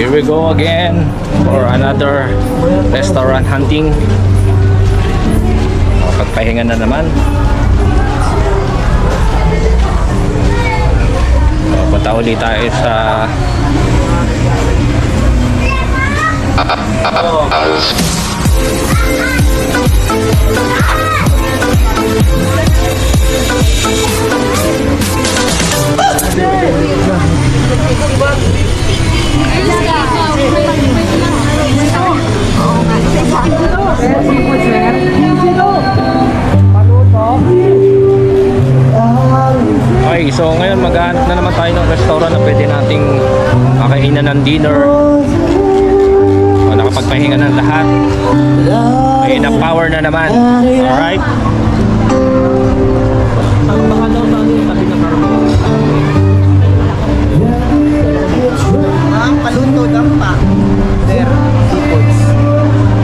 Here we go again for another restaurant hunting. Pagpahinga na naman. Punta ulit tayo sa Okay, so ngayon maghahanap na naman tayo ng restaurant na pwede nating makainan ng dinner. O, nakapagpahinga ng lahat. May enough power na naman. Alright? Ang paluto dampa. Sir, seafoods.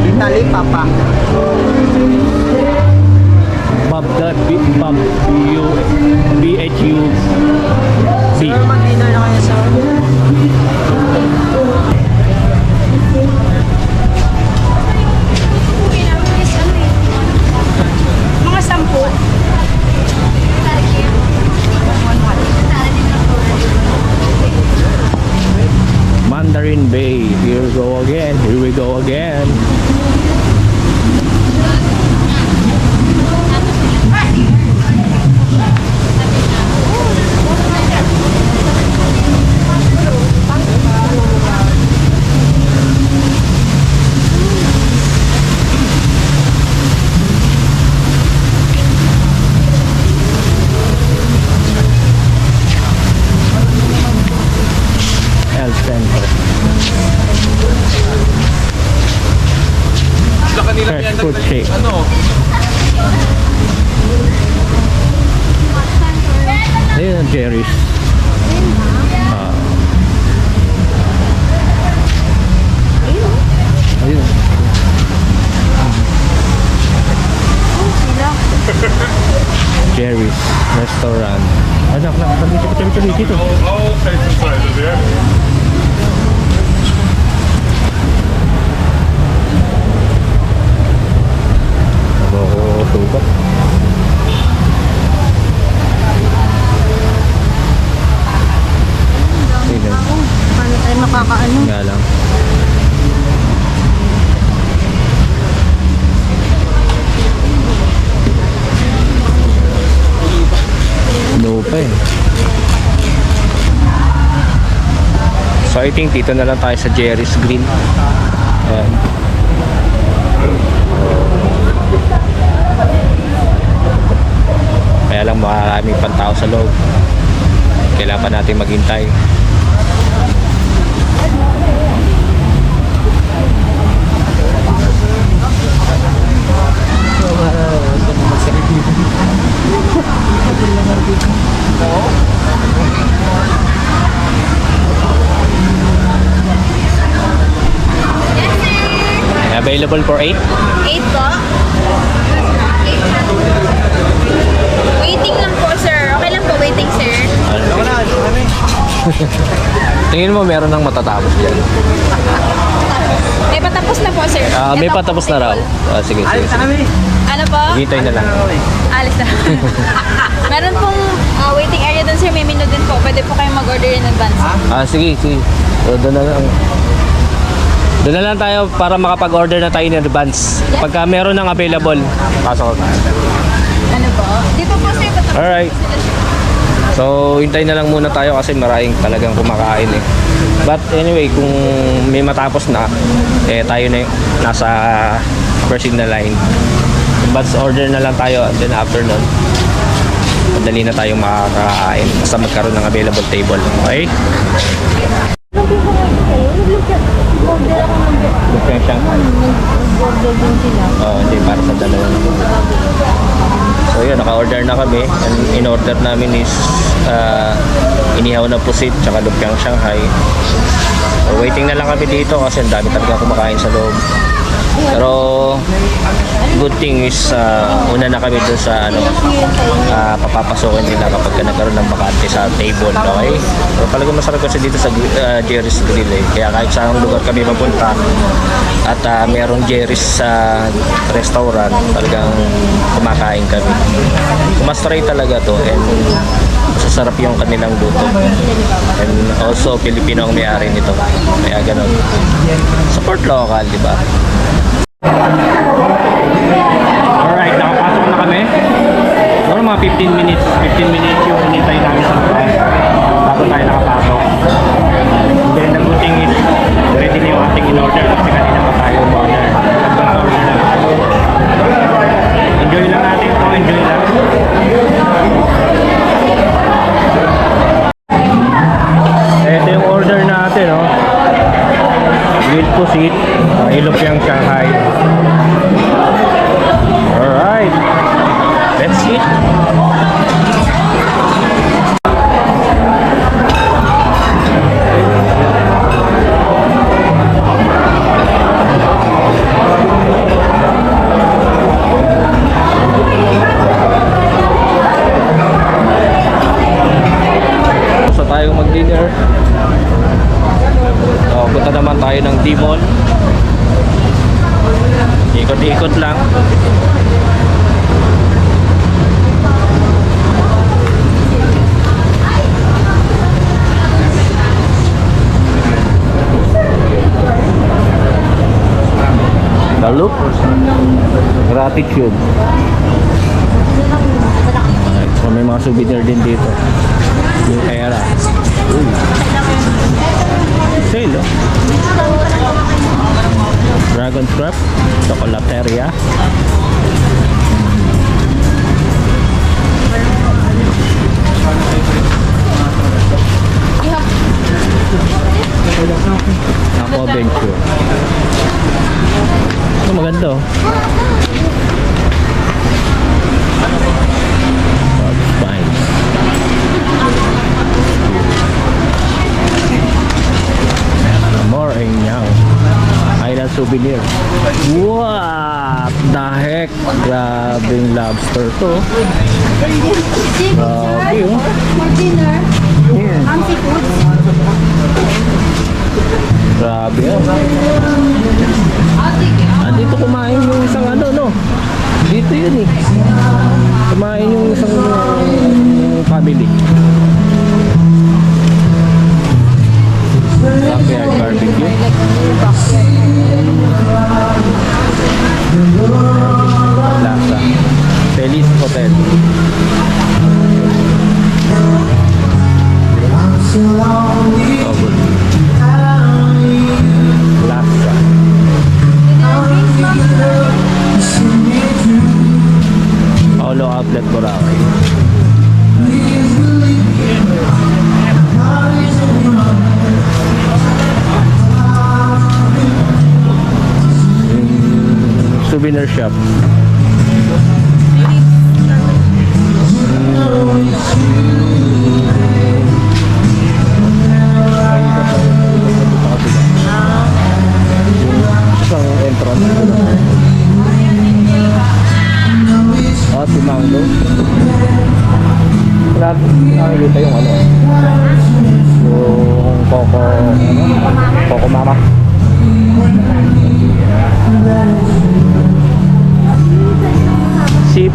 Italy, papa. Bob dot B Bob B U B H U C. Pero mag-dinner na kayo sa... Mandarin Bay. Here we go again. Here we go again. El Centro. Fresh food shake. Ayun ang Jerry's. Ah. Ayun. Jerry's Restaurant. Anak, anak, kami dito, kami dito, dito. All taste and sizes, yeah? Ako sukat. Tingnan. Paano tayo makakaano? Nga lang. No pa eh. Think dito na lang tayo sa Jerry's Green. Ayan. Kaya lang maraming pantao sa loob. Kailangan pa natin maghintay. Available for 8? 8 po. Waiting lang po, sir. Okay lang po waiting, sir. Ako na, kami. Tingin mo meron ng matatapos dyan? May patapos na po, sir. Ah, may Ito po, patapos na raw. Ah, sige, sige. Alis na sige. kami. Ano po? Hintay na lang. Alis na. Meron pong ah, waiting area dun, sir. May menu din po. Pwede po kayong mag-order in advance. Ah, sige, sige. So, doon na lang. Doon na lang tayo para makapag-order na tayo in advance. Pagka meron ng available, pasok na. Ano po? Dito po, sir. Patapos Alright. So, hintay na lang muna tayo kasi maraming talagang kumakain eh. But anyway, kung may matapos na, eh tayo na yung nasa first in the line. But order na lang tayo and then after nun, madali na tayong makakain basta magkaroon ng available table. Okay? Bukyan siyang Oo, hindi para sa dalawa. So yun, naka-order na kami. And in-order namin is uh, inihaw na pusit tsaka lumpiang Shanghai. So waiting na lang kami dito kasi ang dami talaga kumakain sa loob. Pero good thing is uh, una na kami dun sa ano uh, papapasokin nila kapag ka nagkaroon ng bakante sa table okay? So talaga masarap kasi dito sa uh, Jerry's Grill eh. kaya kahit saan lugar kami mapunta at uh, merong Jerry's sa restaurant talagang kumakain kami. Kumastray talaga to and masasarap yung kanilang luto. And also Pilipino ang may-ari nito. Kaya ganun. Support local di ba Alright, nakapasok na kami. Siguro mga 15 minutes. 15 minutes yung hinintay namin sa labas. Bago tayo nakapasok. Then the good thing is, ready na yung ating in-order kasi kanina pa tayo order. Nag-order. Enjoy lang natin ito. Enjoy lang. Pusit, uh, ilopyang Shanghai. Alright. Let's eat. Gratitude. Alright,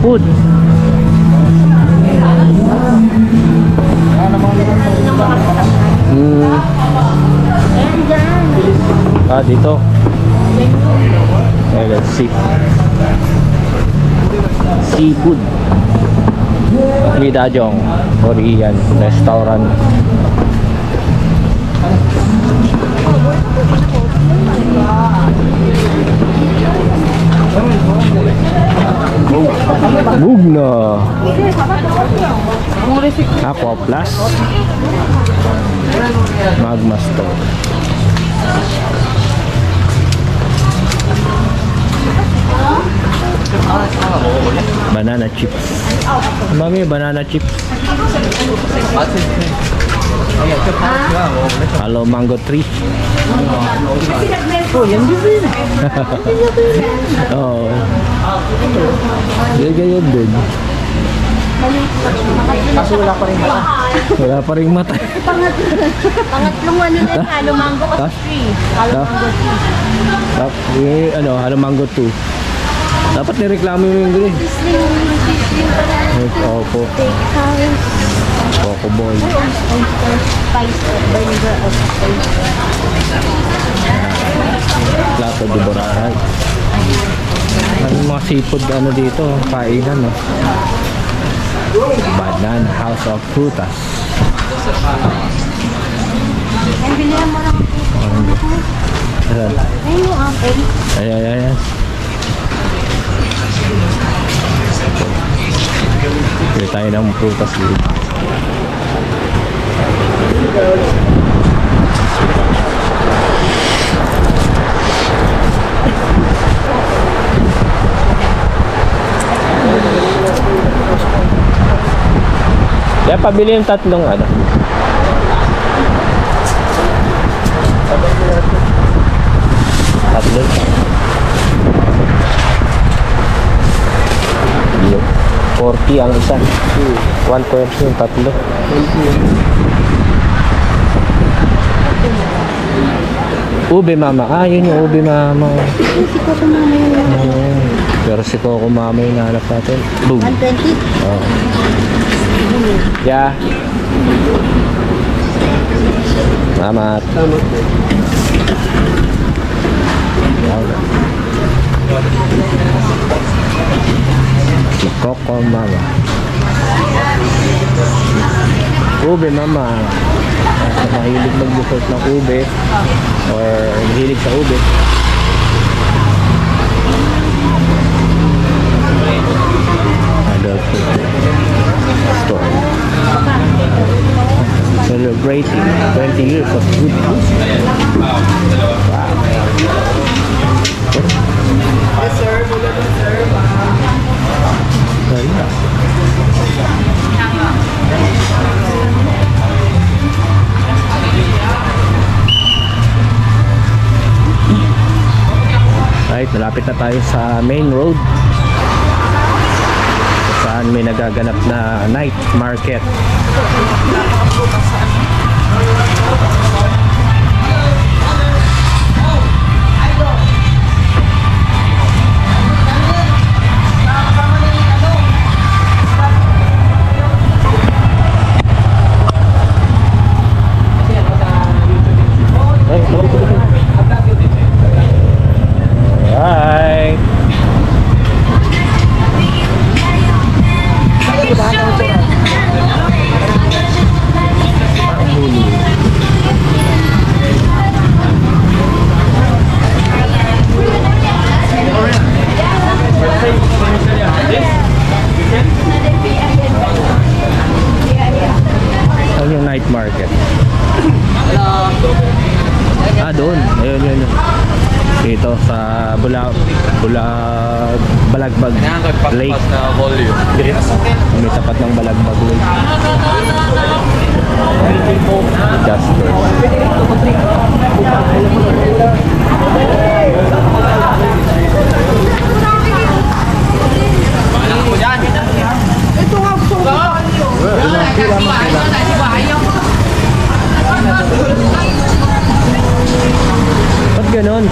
Seafood. Mm. Ah, dito. Okay, let's see. Seafood. Lidajong Korean restaurant. Bugna. Aqua Plus. Magma Store. Banana chips. Mami, banana chips. Hello mango tree. Oh, yan din. Oo. Yung ganyan din. Kaso wala pa rin mata. Wala pa rin mata. Pangatlong ano na yun, halo mango kasi free. Halo Ha? mango tree. Tap, ano, Hello Mango 2. Dapat nireklamo mo yung na. Opo. Steakhouse. Coco Boy. Oyster, spice, of oyster. Plato de Boracay. Ano mga seafood ano dito, kainan no. Banana House of Frutas. Ang mo lang Ayan. Ayun yung apple. Ayan, ayan, ayan. Bili tayo ng prutas dito. Kaya pabili yung tatlong ano. Tatlo. Yun. 40 ang isa. 120 yung tatlo. Ube mama. Ah, yun yung ube mama. Oo. pero si Coco mama yung nahanap natin. Boom. 120. Oo. Yeah. Salamat. Si Coco mama. Ube mama. Sa mahilig mag-dessert ng ube or mahilig sa ube. Adult food store. Celebrating 20 years of good food. Wow. Ayun. Right, malapit na tayo sa main road. Saan may nagaganap na night market.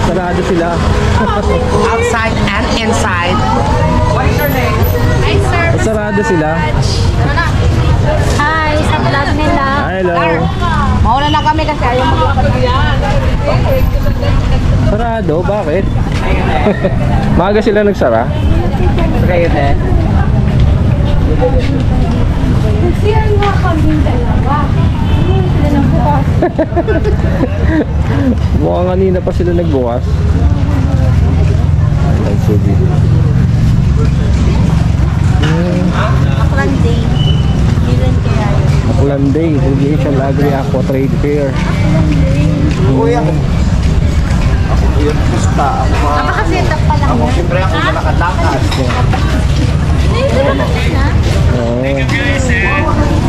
Sarado sila. Outside and inside. Hi, sir. Sarado sila? Hi, sa vlog nila. Hello. Mauna lang kami kasi ayaw maglakad. Sarado? Bakit? Maaga sila nagsara? Kayo din. Kasi ang mga kami dalawa. Sila nang bukas. Mukhang kanina pa sila nagbukas. Ay, subi. Aklan day. Ilan kaya yun? Aklan Day, Aviation Agri Aqua Trade Fair. Kuya. Ako kuya, pusta. Ako up pa lang Ako siyempre ako malakad-lakad. Hindi, ito naman na. Oo.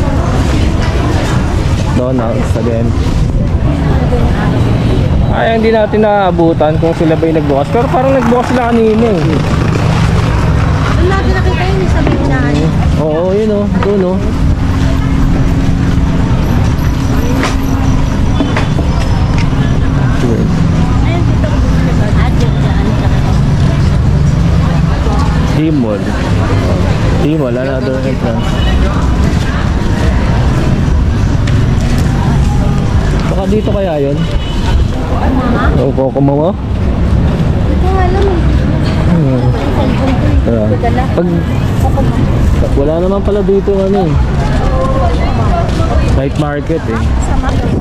McDonald's again. Ay, hindi natin naabutan kung sila ba'y nagbukas. Pero parang nagbukas sila kanina eh. Doon natin nakita yun sa may unahan. Oo, yun o. Doon o. Ayun, dito. Adyo dyan. Timol. Timol, another entrance. Baka dito kaya yun? Oo, Coco Mama? Ito nga lang. Hmm. Dala. pag wala naman pala dito ano eh. Night market eh.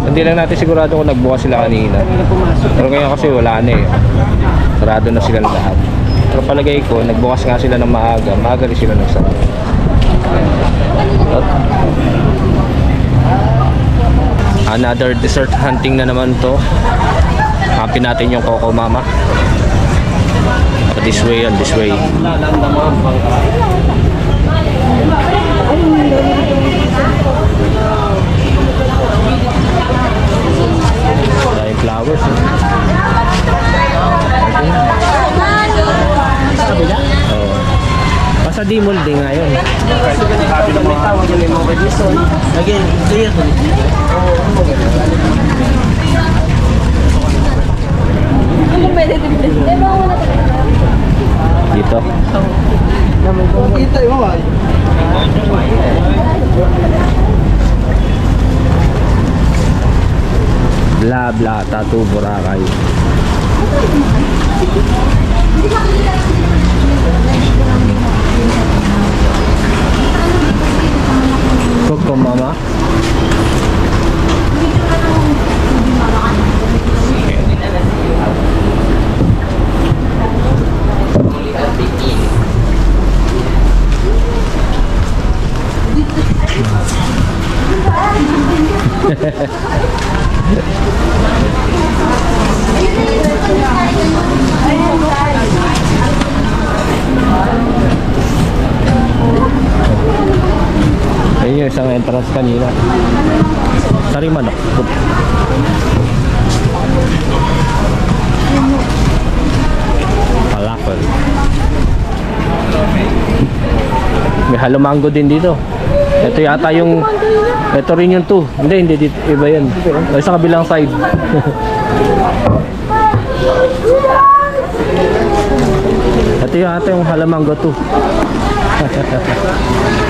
Hindi lang natin sigurado kung nagbukas sila kanina. Pero ngayon kasi wala na eh. Sarado na silang lahat. Pero palagay ko, nagbukas nga sila ng maaga. Maaga rin sila nagsara. At another dessert hunting na naman to. Happy natin yung Coco Mama. This way and this way. Maraming flowers. Basta di molde nga yun. Again, clear to Ano pwede din? Eh, mga wala Dito. Kita mo ba? Bla bla tattoo Boracay. Coco Mama. Ayun yung isang entrance kanina. Sari manok. Falafel. May halo-mango din dito. Ito yata yung ito rin yung 2. Hindi, hindi dito iba 'yan. Ay sa kabilang side. Ito yata yung halamango 2.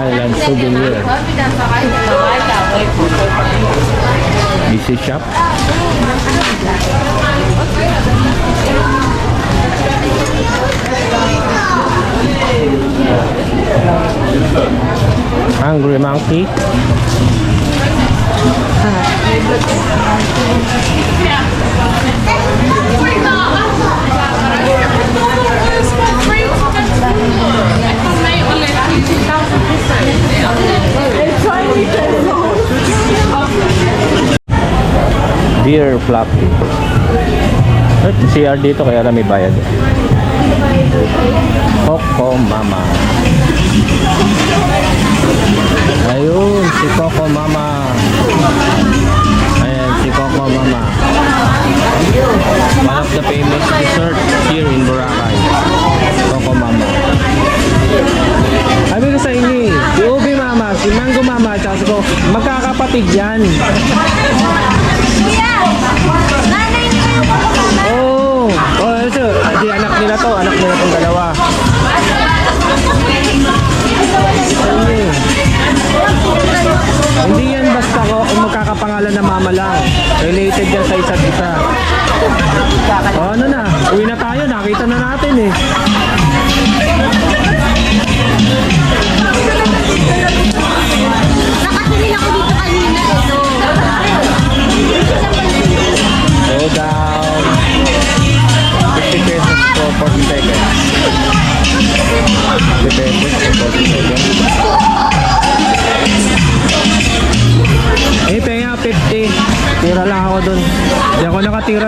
Island souvenir. Busy shop. Hungry monkey. Beer floppy. At CR dito kaya na may bayad. Coco Mama. Ayun, si Coco Mama. Ayan, si Coco Mama. One of the famous desserts here in Boracay.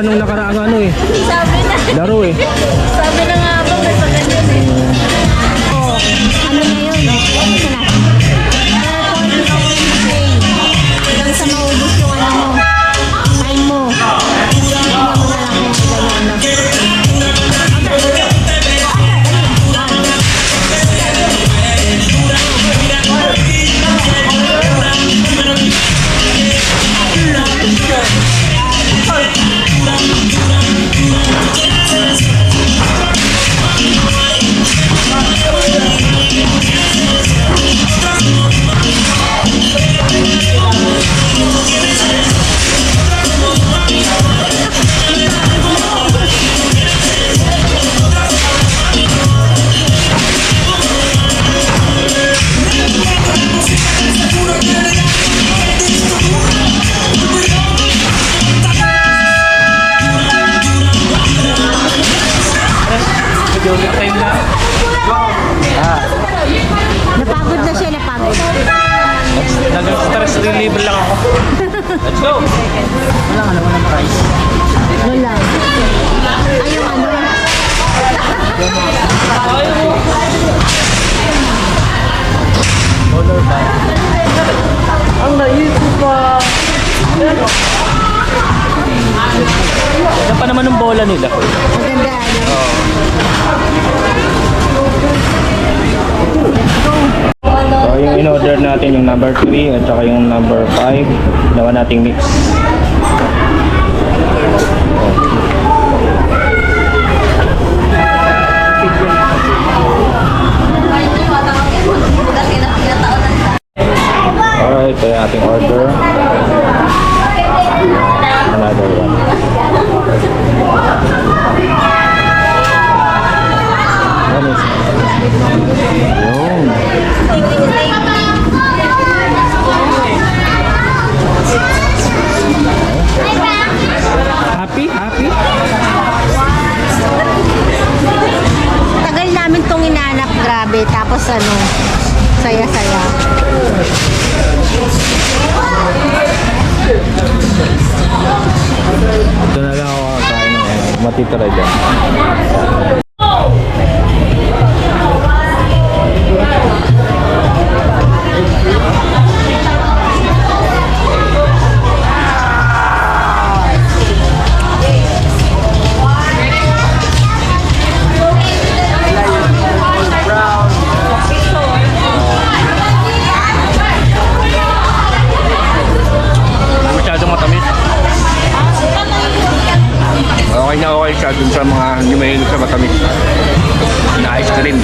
Nakatira nung nakaraang ano eh. Sabi na. Laro eh. Pa naman ng bola nila? Ang ganda, ano. So, yung in-order natin yung number 3 at saka yung number 5. Nawa nating mix. Alright, ito yung ating order. Another one. Yun. Happy? Happy? Tagal namin tong inanap, grabe. Tapos ano, saya-saya. Ito na lang ako kakain ng matitira dyan. Siya dun sa mga mahilig sa matamis. Na ice cream.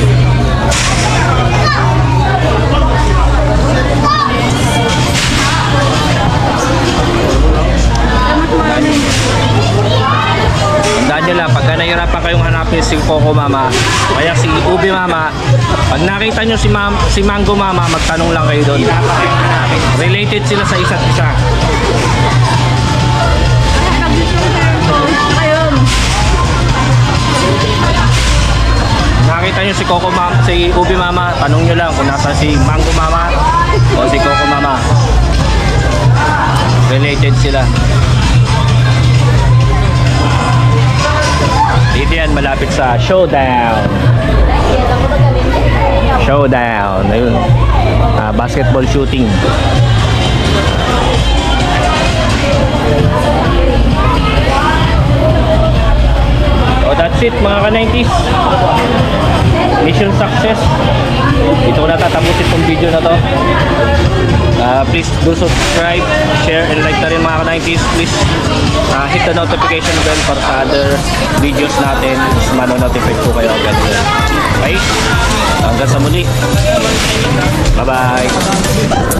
Tandaan nyo lang, pagka nahirapan kayong hanapin si Coco Mama, kaya si Ubi Mama, pag nakita nyo si, Mam, si Mango Mama, magtanong lang kayo doon. Related sila sa isa't isa. Nakita nyo si Coco Mama, si Ubi Mama, tanong nyo lang kung nasa si Mango Mama o si Coco Mama. Related sila. Dito yan, malapit sa Showdown. Showdown. Ayun. Ah, basketball shooting. That's it mga ka-90s. Mission success. Dito ko natatapusin tong video na to. Uh, please do subscribe, share, and like na rin mga ka-90s. Please uh, hit the notification bell para sa other videos natin. Mano-notify po kayo agad. Okay? Hanggang sa muli. Bye-bye.